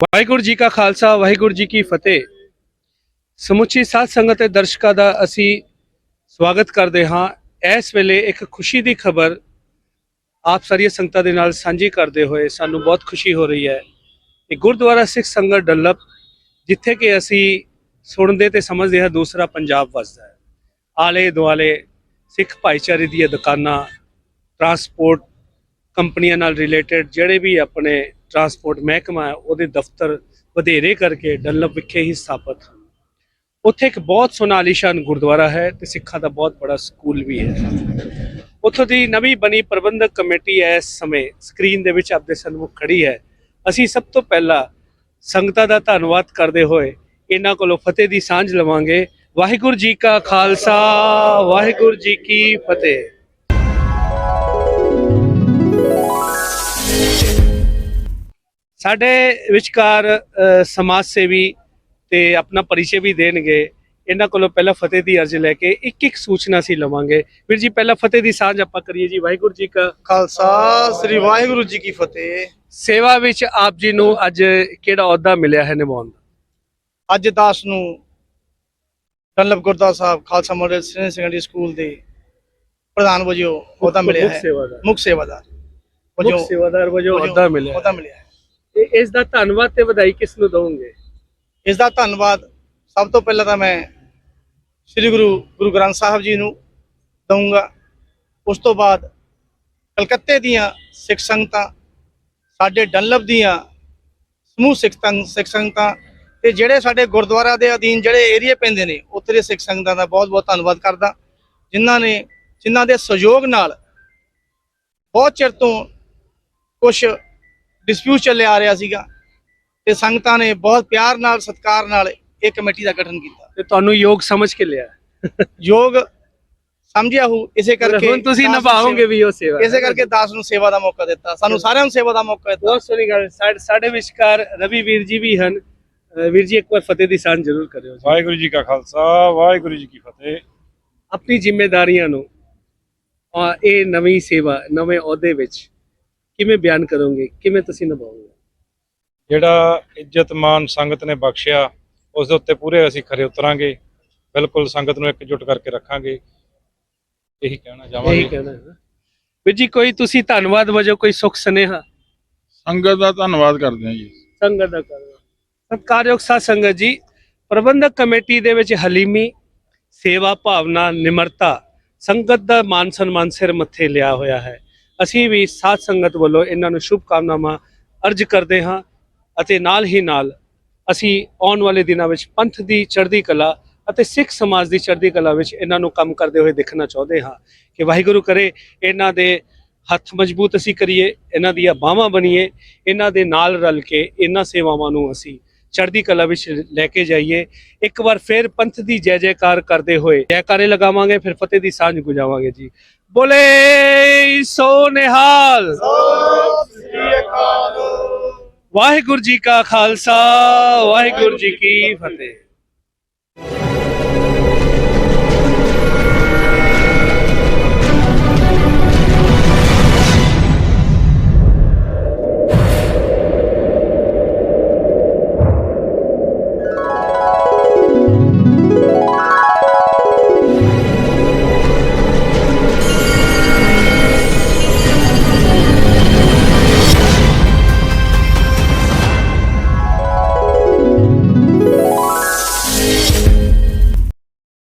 ਵਾਹਿਗੁਰੂ ਜੀ ਕਾ ਖਾਲਸਾ, ਵਾਹਿਗੁਰੂ ਜੀ ਕੀ ਫਤਿਹ। ਸਮੁੱਚੀ ਸਾਧ ਸੰਗਤ ਤੇ ਦਰਸ਼ਕਾਂ ਦਾ ਅਸੀਂ ਸਵਾਗਤ ਕਰਦੇ ਹਾਂ। ਇਸ ਵੇਲੇ ਇੱਕ ਖੁਸ਼ੀ ਦੀ ਖਬਰ ਆਪ ਸਾਰੀਆਂ ਸੰਗਤਾਂ ਦੇ ਨਾਲ ਸਾਂਝੀ ਕਰਦੇ ਹੋਏ ਸਾਨੂੰ ਬਹੁਤ ਖੁਸ਼ੀ ਹੋ ਰਹੀ ਹੈ ਕਿ ਗੁਰਦੁਆਰਾ ਸਿੱਖ ਸੰਗਤ ਡੱਲਪ, ਜਿੱਥੇ ਕਿ ਅਸੀਂ ਸੁਣਦੇ ਤੇ ਸਮਝਦੇ ਹਾਂ ਦੂਸਰਾ ਪੰਜਾਬ ਵਸਦਾ ਹੈ। ਆਲੇ ਦੁਆਲੇ ਸਿੱਖ ਭਾਈਚਾਰੇ ਦੀਆਂ ਦੁਕਾਨਾਂ ਟਰਾਂਸਪੋਰਟ ਕੰਪਨੀਆਂ ਨਾਲ ਰਿਲੇਟਡ ਜਿਹੜੇ ਵੀ ਆਪਣੇ ਟਰਾਂਸਪੋਰਟ ਮਹਿਕਮਾ ਹੈ, ਉਹਦੇ ਦਫ਼ਤਰ ਵਧੇਰੇ ਕਰਕੇ ਡੱਲਬ ਵਿਖੇ ਹੀ ਸਥਾਪਿਤ ਹਨ। ਉੱਥੇ ਇੱਕ ਬਹੁਤ ਸੋਹਣਾ ਆਲੀਸ਼ਾਨ ਗੁਰਦੁਆਰਾ ਹੈ ਤੇ ਸਿੱਖਾਂ ਦਾ ਬਹੁਤ ਬੜਾ ਸਕੂਲ ਵੀ ਹੈ। ਉੱਥੋਂ ਦੀ ਨਵੀਂ ਬਣੀ ਪ੍ਰਬੰਧਕ ਕਮੇਟੀ ਇਸ ਸਮੇਂ ਸਕਰੀਨ ਦੇ ਵਿੱਚ ਆਪਦੇ ਸਨਮੁਖ ਖੜੀ ਹੈ। ਅਸੀਂ ਸਭ ਤੋਂ ਪਹਿਲਾਂ ਸੰਗਤਾਂ ਦਾ ਧੰਨਵਾਦ ਕਰਦੇ ਹੋਏ ਇਹਨਾਂ ਕੋਲੋਂ ਫਤਿਹ ਦੀ ਸਾਂਝ ਲਵਾਂਗੇ। ਵਾਹਿਗੁਰੂ ਜੀ ਕਾ ਖਾਲਸਾ, ਵਾਹਿਗੁਰੂ ਜੀ ਕੀ ਫਤਿਹ। ਸਾਡੇ ਵਿਚਕਾਰ ਸਮਾਜ ਸੇਵੀ ਤੇ ਆਪਣਾ ਪਰਿਚੈ ਵੀ ਦੇਣਗੇ। ਇਹਨਾਂ ਕੋਲੋਂ ਪਹਿਲਾਂ ਫਤਿਹ ਦੀ ਅਰਜ਼ ਲੈ ਕੇ ਇੱਕ ਇੱਕ ਸੂਚਨਾ ਸੀ ਲਵਾਂਗੇ। ਵੀਰ ਜੀ ਪਹਿਲਾਂ ਫਤਿਹ ਦੀ ਸਾਂਝ ਆਪਾਂ ਕਰੀਏ ਜੀ। ਵਾਹਿਗੁਰੂ ਜੀ ਕਾ ਖਾਲਸਾ ਸ੍ਰੀ ਵਾਹਿਗੁਰੂ ਜੀ ਕੀ ਫਤਿਹ। ਸੇਵਾ ਵਿੱਚ ਆਪ ਜੀ ਨੂੰ ਅੱਜ ਕਿਹੜਾ ਅਹੁਦਾ ਮਿਲਿਆ ਹੈ ਨਿਭਾਉਣ ਦਾ? ਅੱਜ ਦਾਸ ਨੂੰ ਡੱਲਪ Gurdas Sahib Khalsa model senior secondary school ਦੇ ਪ੍ਰਧਾਨ ਵਜੋਂ ਅਹੁਦਾ ਮਿਲਿਆ ਹੈ। ਮੁੱਖ ਸੇਵਾਦਾਰ ਮੁੱਖ ਸੇਵਾਦਾਰ ਵਜੋਂ ਅਹੁਦਾ ਮਿਲਿਆ ਅਹੁਦਾ ਮਿਲਿਆ ਹੈ ਇਸ ਦਾ ਧੰਨਵਾਦ ਤੇ ਵਧਾਈ ਕਿਸ ਨੂੰ ਦਵੋਗੇ? ਇਸ ਦਾ ਧੰਨਵਾਦ ਸਭ ਤੋਂ ਪਹਿਲਾਂ ਤਾਂ ਮੈਂ ਸ੍ਰੀ ਗੁਰੂ ਗੁਰੂ ਗ੍ਰੰਥ ਸਾਹਿਬ ਜੀ ਨੂੰ ਦਊਂਗਾ। ਉਸ ਤੋਂ ਬਾਅਦ ਕਲਕੱਤੇ ਦੀਆਂ ਸਿੱਖ ਸੰਗਤਾਂ, ਸਾਡੇ ਡੱਲਪ ਦੀਆਂ ਸਮੂਹ ਸਿੱਖ ਤੰ- ਸਿੱਖ ਸੰਗਤਾਂ ਤੇ ਜਿਹੜੇ ਸਾਡੇ ਗੁਰਦੁਆਰਾ ਦੇ ਅਧੀਨ ਜਿਹੜੇ ਏਰੀਏ ਪੈਂਦੇ ਨੇ, ਉੱਥੇ ਦੇ ਸਿੱਖ ਸੰਗਤਾਂ ਦਾ ਬਹੁਤ ਬਹੁਤ ਧੰਨਵਾਦ ਕਰਦਾ। ਜਿਨ੍ਹਾਂ ਨੇ, ਜਿਨ੍ਹਾਂ ਦੇ ਸਹਿਯੋਗ ਨਾਲ ਬਹੁਤ ਚਿਰ ਤੋਂ ਕੁਝ ਡਿਸਪਿਊਟ ਚੱਲਿਆ ਆ ਰਿਹਾ ਸੀਗਾ ਤੇ ਸੰਗਤਾਂ ਨੇ ਬਹੁਤ ਪਿਆਰ ਨਾਲ ਸਤਿਕਾਰ ਨਾਲ ਇਹ ਕਮੇਟੀ ਦਾ ਗਠਨ ਕੀਤਾ। ਤੇ ਤੁਹਾਨੂੰ ਯੋਗ ਸਮਝ ਕੇ ਲਿਆ? ਯੋਗ ਸਮਝਿਆ ਹੋ ਇਸੇ ਕਰਕੇ ਹੁਣ ਤੁਸੀਂ ਨਿਭਾਓਗੇ ਵੀ ਉਹ ਸੇਵਾ। ਇਸੇ ਕਰਕੇ ਦਾਸ ਨੂੰ ਸੇਵਾ ਦਾ ਮੌਕਾ ਦਿੱਤਾ। ਸਾਨੂੰ ਸਾਰਿਆਂ ਨੂੰ ਸੇਵਾ ਦਾ ਮੌਕਾ ਦਿੱਤਾ। ਬਹੁਤ ਸੋਹਣੀ ਗੱਲ। ਸਾਡੇ ਵਿਚਕਾਰ ਰਵੀ ਵੀਰ ਜੀ ਵੀ ਹਨ। ਵੀਰ ਜੀ ਇੱਕ ਵਾਰ ਫਤਿਹ ਦੀ ਸਾਂਝ ਜ਼ਰੂਰ ਕਰਿਓ ਵਾਹਿਗੁਰੂ ਜੀ ਕਾ ਖਾਲਸਾ ਵਾਹਿਗੁਰੂ ਜੀ ਕੀ ਫਤਿਹ। ਆਪਣੀ ਜ਼ਿੰਮੇਵਾਰੀਆਂ ਨੂੰ ਇਹ ਨਵੀਂ ਸੇਵਾ ਨਵੇਂ ਅਹੁਦੇ ਵਿੱਚ ਕਿਵੇਂ ਬਿਆਨ ਕਰੋਗੇ? ਕਿਵੇਂ ਤੁਸੀਂ ਨਿਭਾਓਗੇ? ਜਿਹੜਾ ਇੱਜ਼ਤ ਮਾਨ ਸੰਗਤ ਨੇ ਬਖਸ਼ਿਆ ਉਸ ਦੇ ਉੱਤੇ ਪੂਰੇ ਅਸੀਂ ਖਰੇ ਉਤਰਾਂਗੇ। ਬਿਲਕੁਲ ਸੰਗਤ ਨੂੰ ਇਕਜੁੱਟ ਕਰਕੇ ਰੱਖਾਂਗੇ। ਇਹੀ ਕਹਿਣਾ ਇਹੀ ਚਾਹਾਂਗੇ ਕਹਿਣਾ ਹੈ। ਵੀਰ ਜੀ ਕੋਈ ਤੁਸੀਂ ਧੰਨਵਾਦ ਵਜੋਂ ਕੋਈ ਸੁਖ ਸੁਨੇਹਾ? ਸੰਗਤ ਦਾ ਧੰਨਵਾਦ ਕਰਦੇ ਹਾਂ ਜੀ। ਸੰਗਤ ਦਾ ਕਰੋ ਸਤਿਕਾਰਯੋਗ ਸਾਧ ਸੰਗਤ ਜੀ ਪ੍ਰਬੰਧਕ ਕਮੇਟੀ ਦੇ ਵਿੱਚ ਹਲੀਮੀ ਸੇਵਾ ਭਾਵਨਾ ਨਿਮਰਤਾ ਸੰਗਤ ਦਾ ਮਾਨ ਸਨਮਾਨ ਸਿਰ ਮੱਥੇ ਲਿਆ ਹੋਇਆ ਹੈ। ਅਸੀਂ ਵੀ ਸਾਧ ਸੰਗਤ ਵੱਲੋਂ ਇਹਨਾਂ ਨੂੰ ਸ਼ੁਭ ਕਾਮਨਾਵਾਂ ਅਰਜ ਕਰਦੇ ਹਾਂ ਅਤੇ ਨਾਲ ਹੀ ਨਾਲ ਅਸੀਂ ਆਉਣ ਵਾਲੇ ਦਿਨਾਂ ਵਿੱਚ ਪੰਥ ਦੀ ਚੜ੍ਹਦੀ ਕਲਾ ਅਤੇ ਸਿੱਖ ਸਮਾਜ ਦੀ ਚੜ੍ਹਦੀ ਕਲਾ ਵਿੱਚ ਇਹਨਾਂ ਨੂੰ ਕੰਮ ਕਰਦੇ ਹੋਏ ਦੇਖਣਾ ਚਾਹੁੰਦੇ ਹਾਂ ਕਿ ਵਾਹਿਗੁਰੂ ਕਰੇ, ਇਹਨਾਂ ਦੇ ਹੱਥ ਮਜ਼ਬੂਤ ਅਸੀਂ ਕਰੀਏ, ਇਹਨਾਂ ਦੀਆਂ ਬਾਹਾਂ ਬਣੀਏ, ਇਹਨਾਂ ਦੇ ਨਾਲ ਰਲ ਕੇ ਇਹਨਾਂ ਸੇਵਾਵਾਂ ਨੂੰ ਅਸੀਂ ਚੜ੍ਹਦੀ ਕਲਾ ਵਿੱਚ ਲੈ ਕੇ ਜਾਈਏ। ਇੱਕ ਵਾਰ ਫਿਰ ਪੰਥ ਦੀ ਜੈ ਜੈਕਾਰ ਕਰਦੇ ਹੋਏ ਜੈਕਾਰੇ ਲਗਾਵਾਂਗੇ, ਫਿਰ ਫਤਿਹ ਦੀ ਸਾਂਝ ਗੁਜਾਵਾਂਗੇ ਜੀ। ਬੋਲੇ ਸੋ ਨਿਹਾਲ। ਵਾਹਿਗੁਰੂ ਜੀ ਕਾ ਖਾਲਸਾ, ਵਾਹਿਗੁਰੂ ਜੀ ਕੀ ਫਤਿਹ।